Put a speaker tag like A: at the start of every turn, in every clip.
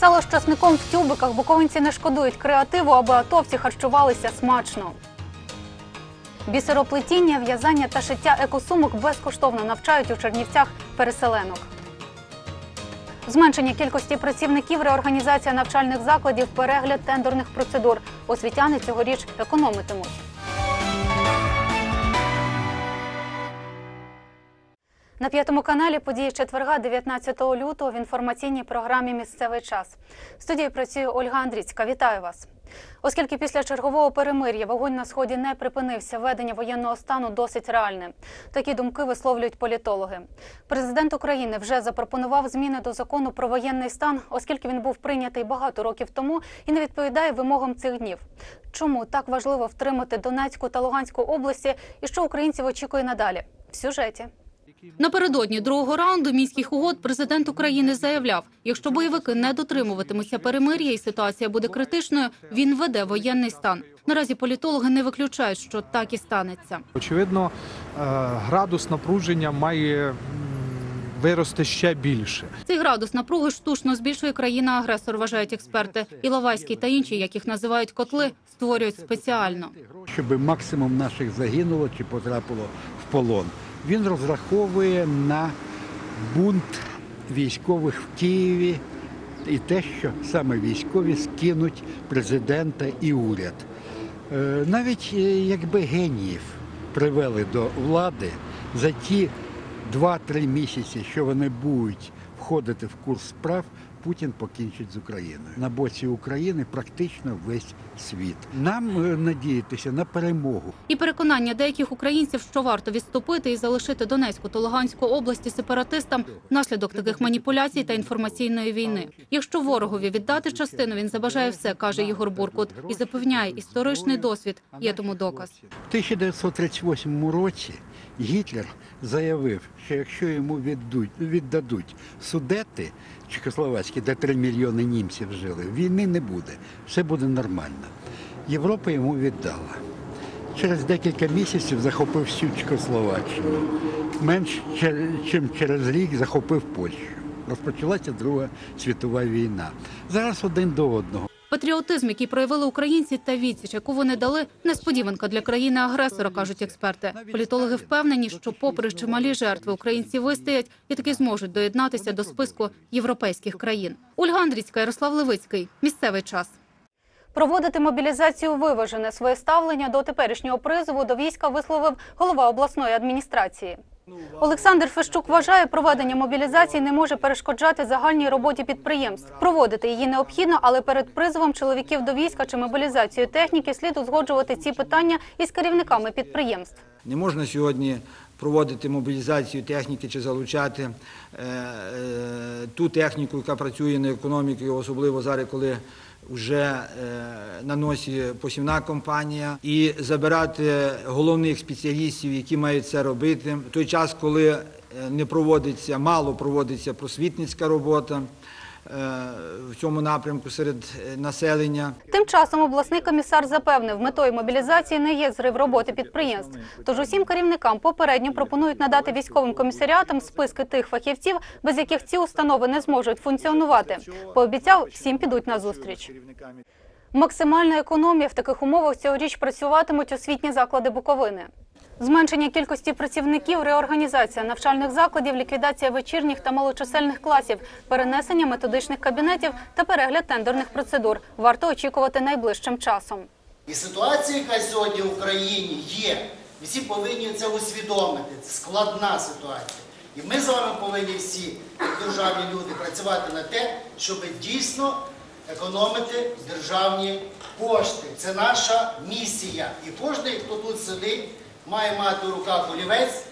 A: Сало з часником в тюбиках буковинці не шкодують креативу, аби атовці харчувалися смачно. Бісероплетіння, в'язання та шиття екосумок безкоштовно навчають у Чернівцях переселенок. Зменшення кількості працівників, реорганізація навчальних закладів, перегляд тендерних процедур. Освітяни цьогоріч економитимуть. На п'ятому каналі події четверга, 19 лютого, в інформаційній програмі Місцевий час. В студії працює Ольга Андріцька. Вітаю вас. Оскільки після чергового перемир'я вогонь на сході не припинився, ведення воєнного стану досить реальне. Такі думки висловлюють політологи. Президент України вже запропонував зміни до закону про воєнний стан, оскільки він був прийнятий багато років тому і не відповідає вимогам цих днів. Чому так важливо втримати Донецьку та Луганську області і що українців очікує надалі? В сюжеті.
B: Напередодні другого раунду мінських угод президент України заявляв, якщо бойовики не дотримуватимуться перемир'я і ситуація буде критичною, він введе воєнний стан. Наразі політологи не виключають, що так і станеться.
C: Очевидно, е, градус напруження має вирости ще більше.
B: Цей градус напруги штучно збільшує країна-агресор, вважають експерти. Іловайський та інші, як їх називають котли, створюють спеціально.
D: щоб максимум наших загинуло чи потрапило в полон. Він розраховує на бунт військових в Києві і те, що саме військові скинуть президента і уряд. Е, Навіть е, якби геніїв привели до влади за ті 2-3 місяці, що вони будуть входити в курс справ, Путін покінчить з Україною. На боці України практично весь світ. Нам е, надіятися на перемогу.
B: І переконання деяких українців, що варто відступити і залишити Донецьку та Луганську області сепаратистам внаслідок таких маніпуляцій та інформаційної війни. Якщо ворогові віддати частину, він забажає все, каже Ігор Буркут, і запевняє, історичний досвід є тому доказ.
D: В 1938 році Гітлер заявив, що якщо йому віддуть, віддадуть судети Чехословацькі, де 3 мільйони німців жили, війни не буде, все буде нормально. Європа йому віддала. Через декілька місяців захопив всю Чехословаччину. Менш ніж через рік захопив Польщу. Розпочалася Друга світова війна. Зараз один до одного.
B: Патріотизм, який проявили українці, та відсіч, яку вони дали, несподіванка для країни-агресора, кажуть експерти. Політологи впевнені, що, попри чималі жертви, українці вистоять і таки зможуть доєднатися до списку європейських країн. Ольга Андрійська, Ярослав Левицький. Місцевий час.
A: Проводити мобілізацію виважене своє ставлення до теперішнього призову до війська висловив голова обласної адміністрації. Олександр Фещук вважає, проведення мобілізації не може перешкоджати загальній роботі підприємств. Проводити її необхідно, але перед призовом чоловіків до війська чи мобілізацією техніки слід узгоджувати ці питання із керівниками підприємств.
E: Не можна сьогодні проводити мобілізацію техніки чи залучати е, е, ту техніку, яка працює на економіку, особливо зараз, коли вже е, на носі посівна компанія, і забирати головних спеціалістів, які мають це робити. В той час, коли е, не проводиться, мало проводиться просвітницька робота в цьому напрямку серед е, населення.
A: Тим часом обласний комісар запевнив, метою мобілізації не є зрив роботи підприємств. Тож усім керівникам попередньо пропонують надати військовим комісаріатам списки тих фахівців, без яких ці установи не зможуть функціонувати. Пообіцяв, всім підуть на зустріч. Максимальна економія в таких умовах цьогоріч працюватимуть освітні заклади Буковини. Зменшення кількості працівників, реорганізація навчальних закладів, ліквідація вечірніх та малочисельних класів, перенесення методичних кабінетів та перегляд тендерних процедур варто очікувати найближчим часом.
F: І ситуація, яка сьогодні в Україні є, всі повинні це усвідомити. Це складна ситуація. І ми з вами повинні всі, як державні люди, працювати на те, щоб дійсно економити державні кошти. Це наша місія. І кожен, хто тут сидить, має мати в руках олівець,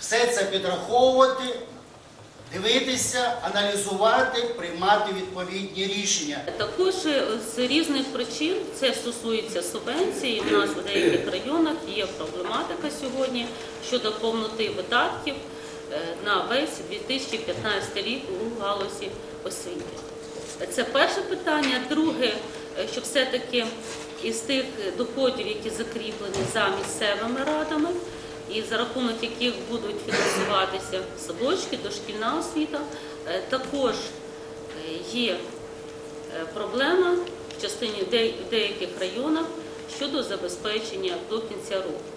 F: все це підраховувати, дивитися, аналізувати, приймати відповідні рішення.
G: Також е, з різних причин це стосується субвенції. У нас в деяких районах є проблематика сьогодні щодо повноти видатків е, на весь 2015 рік у галузі освіти. Це перше питання. Друге, що все-таки із тих доходів, які закріплені за місцевими радами, і за рахунок яких будуть фінансуватися садочки, дошкільна освіта, е, також е, є е, проблема в частині в деяких районах щодо забезпечення до кінця року.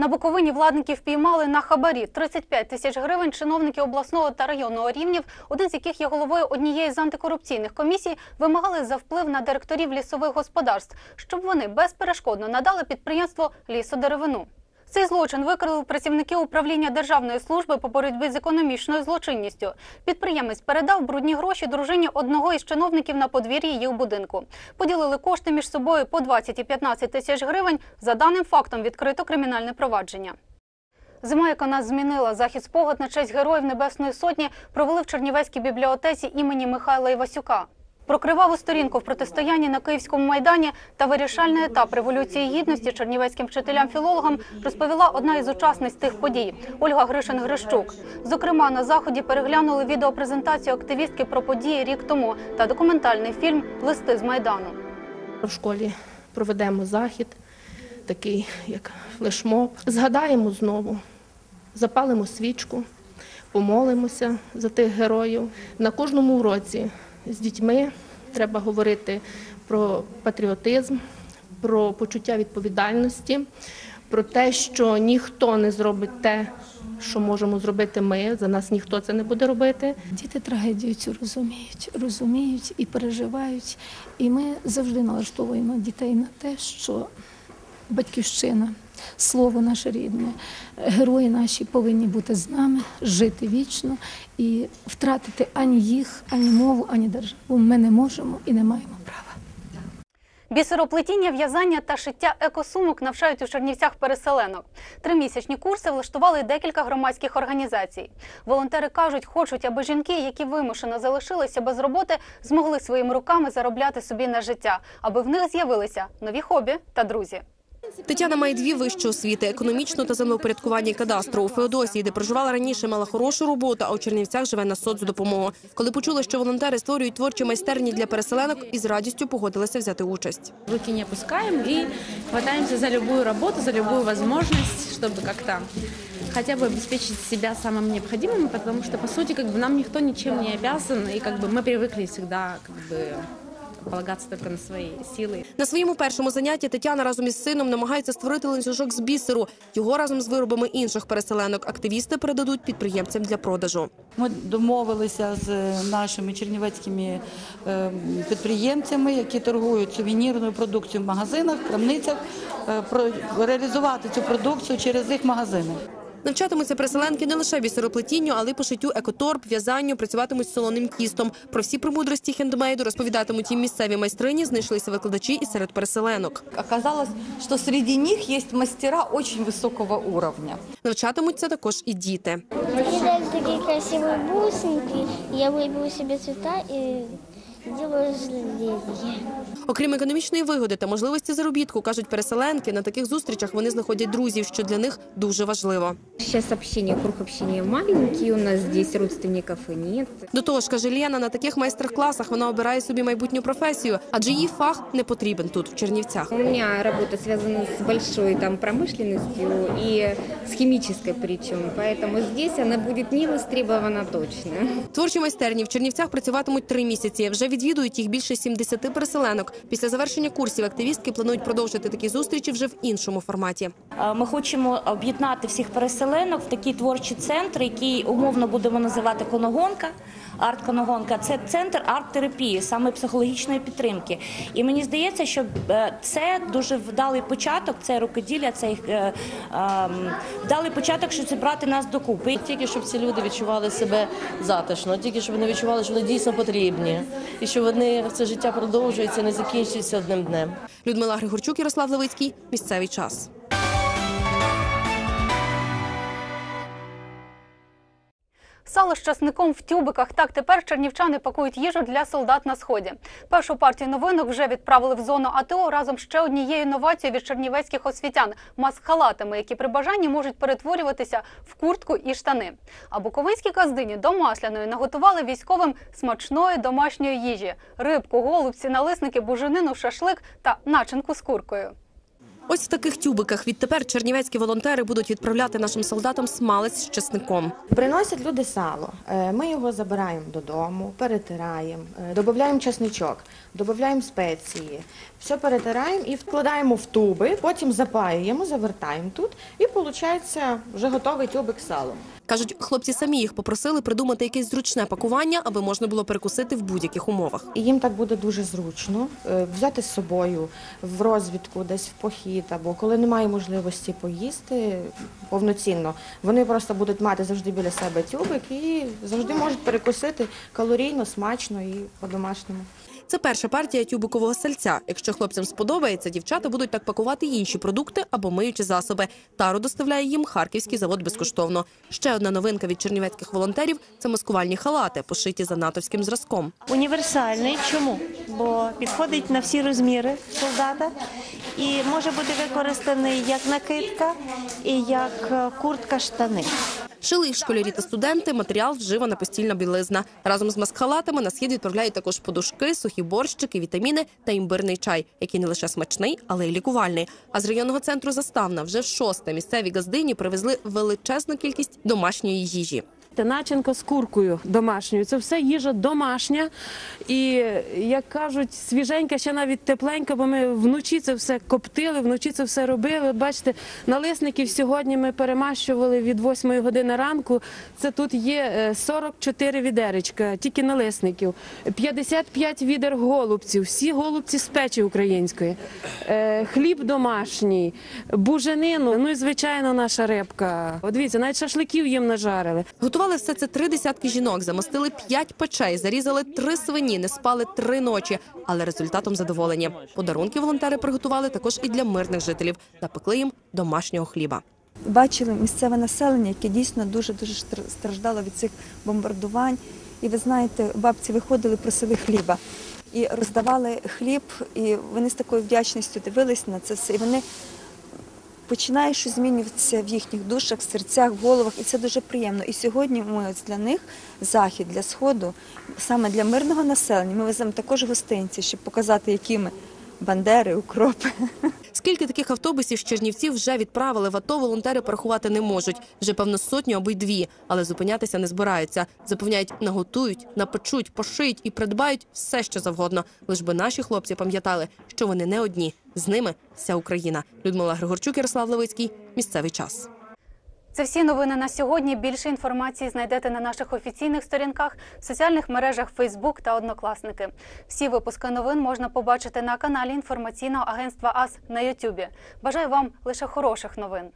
A: На Буковині владників піймали на хабарі 35 тисяч гривень чиновники обласного та районного рівнів, один з яких є головою однієї з антикорупційних комісій, вимагали за вплив на директорів лісових господарств, щоб вони безперешкодно надали підприємство лісодеревину. Цей злочин викрили працівники управління Державної служби по боротьбі з економічною злочинністю. Підприємець передав брудні гроші дружині одного із чиновників на подвір'ї їх будинку. Поділили кошти між собою по 20 і 15 тисяч гривень. За даним фактом відкрито кримінальне провадження. Зима, яка нас змінила, захід спогад на честь героїв Небесної Сотні провели в Чернівецькій бібліотеці імені Михайла Івасюка. Про криваву сторінку в протистоянні на Київському майдані та вирішальний етап революції гідності чернівецьким вчителям-філологам розповіла одна із учасниць тих подій Ольга Гришин-Грищук. Зокрема, на заході переглянули відеопрезентацію активістки про події рік тому та документальний фільм Листи з майдану.
H: В школі проведемо захід, такий як флешмоб. Згадаємо знову, запалимо свічку, помолимося за тих героїв. На кожному уроці з дітьми треба говорити про патріотизм, про почуття відповідальності, про те, що ніхто не зробить те, що можемо зробити ми. За нас ніхто це не буде робити.
I: Діти трагедію цю розуміють, розуміють і переживають. І ми завжди налаштовуємо дітей на те, що батьківщина, слово наше рідне, герої наші повинні бути з нами, жити вічно і втратити ані їх, ані мову, ані державу. Ми не можемо і не маємо права.
A: Бісероплетіння, в'язання та шиття екосумок навчають у Чернівцях переселенок. Тримісячні курси влаштували декілька громадських організацій. Волонтери кажуть, хочуть, аби жінки, які вимушено залишилися без роботи, змогли своїми руками заробляти собі на життя, аби в них з'явилися нові хобі та друзі.
J: Тетяна має дві вищі освіти – економічну та землеупорядкування і кадастру. У Феодосії, де проживала раніше, мала хорошу роботу, а у Чернівцях живе на соцдопомогу. Коли почула, що волонтери створюють творчі майстерні для переселенок, із радістю погодилася взяти участь.
K: Руки не опускаем и хватаемся за любую работу, за любую возможность, чтобы как-то хотя бы обеспечить себя самым необходимым, потому что, по сути, как бы нам никто ничем не обязан, и как бы мы привыкли всегда как бы полагаться только на свои силы.
J: На своєму першому занятті Тетяна разом із сином намагається створити ланцюжок з бісеру. Його разом з виробами інших переселенок активісти передадуть підприємцям для продажу.
L: Ми домовилися з нашими чернівецькими е, підприємцями, які торгують сувенірною продукцією в магазинах, крамницях, е, про- реалізувати цю продукцію через їх магазини.
J: Навчатимуться переселенки не лише бісероплетінню, але й пошиттю екоторб, в'язанню, працюватимуть з солоним тістом. Про всі премудрості хендмейду розповідатимуть їм місцеві майстрині, знайшлися викладачі і серед переселенок.
M: Оказалось, что среди них есть мастера очень высокого уровня.
J: Навчатимуться також і діти.
N: Мне дали такие красивые бусинки, я выберу себе цвета и
J: Окрім економічної вигоди та можливості заробітку, кажуть переселенки, на таких зустрічах вони знаходять друзів, що для них дуже важливо.
O: Сейчас общение, круг общения маленький, у нас здесь родственников и нет.
J: До того ж, каже Лена, на таких майстер-класах вона обирає собі майбутню професію, адже її фах не потрібен тут, в Чернівцях.
O: У меня работа связана с большой там промышленностью и с химической причем, поэтому здесь она будет не востребована точно.
J: Творчі майстерні в Чернівцях працюватимуть три місяці. Вже відвідують їх більше 70 переселенок. Після завершення курсів активістки планують продовжити такі зустрічі вже в іншому форматі.
P: Ми хочемо об'єднати всіх переселенок в такий творчий центр, який умовно будемо називати коногонка. Арт-коногонка це центр арт-терапії, саме психологічної підтримки. І мені здається, що е, це дуже вдалий початок, це рукоділля, це е, е, вдалий початок, щоб зібрати нас докупи.
Q: Тільки щоб ці люди відчували себе затишно, тільки щоб вони відчували, що вони дійсно потрібні, і що вони це життя продовжується, не закінчується одним днем.
J: Людмила Григорчук, Ярослав Левицький. Місцевий час.
A: Сало з часником в тюбиках. Так тепер чернівчани пакують їжу для солдат на сході. Першу партію новинок вже відправили в зону АТО разом з ще однією інновацією від чернівецьких освітян маск-халатами, які при бажанні можуть перетворюватися в куртку і штани. А буковинські каздині до масляної наготували військовим смачної домашньої їжі: рибку, голубці, налисники, буженину, шашлик та начинку з куркою.
J: Ось в таких тюбиках відтепер чернівецькі волонтери будуть відправляти нашим солдатам смалець з чесником.
R: Приносять люди сало. Е, Ми його забираємо додому, перетираємо, е, додаємо чесничок, додаємо спеції, все перетираємо і вкладаємо в туби, потім запаюємо, завертаємо тут, і виходить вже готовий тюбик з салом.
J: Кажуть, хлопці самі їх попросили придумати якесь зручне пакування, аби можна було перекусити в будь-яких умовах.
R: І їм так буде дуже зручно е, взяти з собою в розвідку, десь в похід, або коли немає можливості поїсти повноцінно. Вони просто будуть мати завжди біля себе тюбик і завжди можуть перекусити калорійно, смачно і по-домашньому.
J: Це перша партія тюбикового сальця. Якщо хлопцям сподобається, дівчата будуть так пакувати інші продукти або миючі засоби. Тару доставляє їм харківський завод безкоштовно. Ще одна новинка від чернівецьких волонтерів це маскувальні халати, пошиті за натовським зразком.
S: Універсальний. Чому? Бо підходить на всі розміри солдата і може бути використаний як накидка і як е, куртка штани.
J: Шили їх школярі та студенти, матеріал вживана постільна білизна. Разом з маскхалатами на схід відправляють також подушки, сухі борщики, вітаміни та імбирний чай, який не лише смачний, але й лікувальний. А з районного центру Заставна вже в шосте місцеві газдині привезли величезну кількість домашньої їжі.
T: Начинка з куркою домашньою. Це все їжа домашня. І, як кажуть, свіженька, ще навіть тепленька, бо ми вночі це все коптили, вночі це все робили. Бачите, налисників сьогодні ми перемащували від 8 години ранку. Це тут є е, 44 відеречка, тільки налисників, 55 відер голубців, всі голубці з печі української, Е, хліб домашній, буженину, ну і звичайно наша рибка. От дивіться, навіть шашликів їм нажарили.
J: Готували все це три десятки жінок, замостили п'ять печей, зарізали три свині, не спали три ночі, але результатом задоволені. Подарунки волонтери приготували також і для мирних жителів. Напекли їм домашнього хліба.
U: бачили місцеве населення, яке дійсно дуже дуже стр- страждало від цих бомбардувань. І ви знаєте, бабці виходили, просили хліба і роздавали хліб, і вони з такою вдячністю дивились на це все. І вони починає щось змінюватися в їхніх душах, серцях, головах, і це дуже приємно. І сьогодні ми ось для них захід для сходу, саме для мирного населення. Ми веземо також гостинці, щоб показати, які ми бандери, укропи.
J: Скільки таких автобусів з Чернівців вже відправили в АТО, волонтери порахувати не можуть. Вже певно сотню або й дві, але зупинятися не збираються. Запевняють, наготують, напечуть, пошиють і придбають все, що завгодно. Лиш би наші хлопці пам'ятали, що вони не одні. З ними вся Україна. Людмила Григорчук, Ярослав Левицький. Місцевий час.
A: Це всі новини на сьогодні. Більше інформації знайдете на наших офіційних сторінках, в соціальних мережах Facebook та Однокласники. Всі випуски новин можна побачити на каналі інформаційного агентства АС на Ютубі. Бажаю вам лише хороших новин.